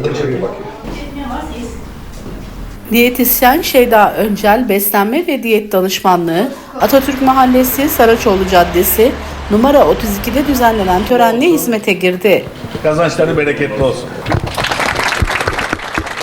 Önce çevir bakayım. Diyetisyen Şeyda Öncel Beslenme ve Diyet Danışmanlığı Atatürk Mahallesi Saraçoğlu Caddesi numara 32'de düzenlenen törenle hizmete girdi. Kazançları bereketli olsun.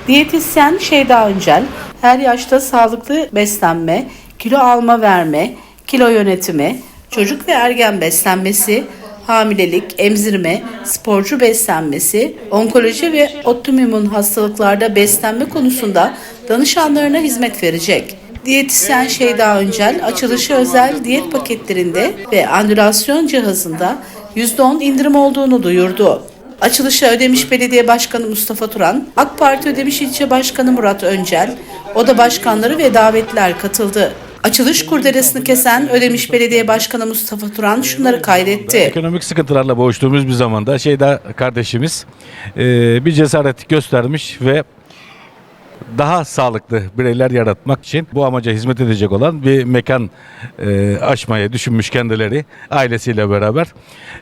Diyetisyen Şeyda Öncel her yaşta sağlıklı beslenme, kilo alma verme, kilo yönetimi, çocuk ve ergen beslenmesi, hamilelik, emzirme, sporcu beslenmesi, onkoloji ve otoimmün hastalıklarda beslenme konusunda danışanlarına hizmet verecek. Diyetisyen Şeyda Öncel, açılışı özel diyet paketlerinde ve andülasyon cihazında %10 indirim olduğunu duyurdu. Açılışa Ödemiş Belediye Başkanı Mustafa Turan, AK Parti Ödemiş İlçe Başkanı Murat Öncel, oda başkanları ve davetliler katıldı. Açılış kurdelesini kesen Ödemiş Belediye Başkanı Mustafa Turan şunları kaydetti. Ekonomik sıkıntılarla boğuştuğumuz bir zamanda Şeyda kardeşimiz e, bir cesaret göstermiş ve daha sağlıklı bireyler yaratmak için bu amaca hizmet edecek olan bir mekan e, açmayı düşünmüş kendileri ailesiyle beraber.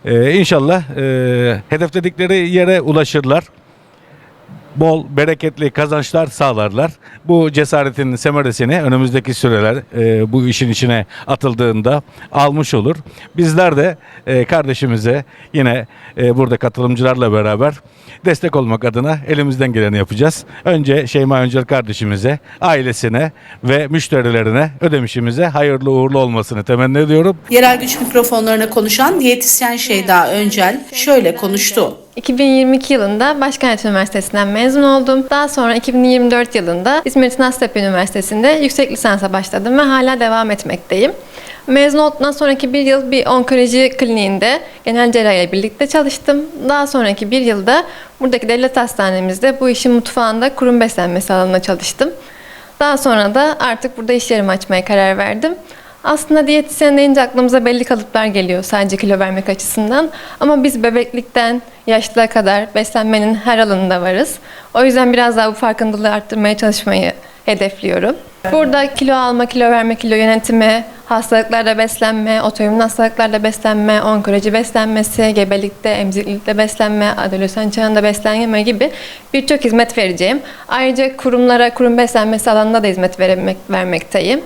E, inşallah e, hedefledikleri yere ulaşırlar. Bol, bereketli kazançlar sağlarlar. Bu cesaretin semeresini önümüzdeki süreler e, bu işin içine atıldığında almış olur. Bizler de e, kardeşimize yine e, burada katılımcılarla beraber destek olmak adına elimizden geleni yapacağız. Önce Şeyma Öncel kardeşimize, ailesine ve müşterilerine ödemişimize hayırlı uğurlu olmasını temenni ediyorum. Yerel güç mikrofonlarına konuşan diyetisyen Şeyda Öncel şöyle konuştu. 2022 yılında Başkent Üniversitesi'nden mezun oldum. Daha sonra 2024 yılında İzmir Tınaztepe Üniversitesi'nde yüksek lisansa başladım ve hala devam etmekteyim. Mezun olduktan sonraki bir yıl bir onkoloji kliniğinde genel cerrahiyle birlikte çalıştım. Daha sonraki bir yılda buradaki devlet hastanemizde bu işin mutfağında kurum beslenmesi alanında çalıştım. Daha sonra da artık burada iş yerimi açmaya karar verdim. Aslında diyetisyen deyince aklımıza belli kalıplar geliyor sadece kilo vermek açısından. Ama biz bebeklikten yaşlıya kadar beslenmenin her alanında varız. O yüzden biraz daha bu farkındalığı arttırmaya çalışmayı hedefliyorum. Burada kilo alma, kilo verme, kilo yönetimi, hastalıklarda beslenme, otoimmün hastalıklarda beslenme, onkoloji beslenmesi, gebelikte, emzirlikte beslenme, adolesan çağında beslenme gibi birçok hizmet vereceğim. Ayrıca kurumlara, kurum beslenmesi alanında da hizmet vermek, vermekteyim.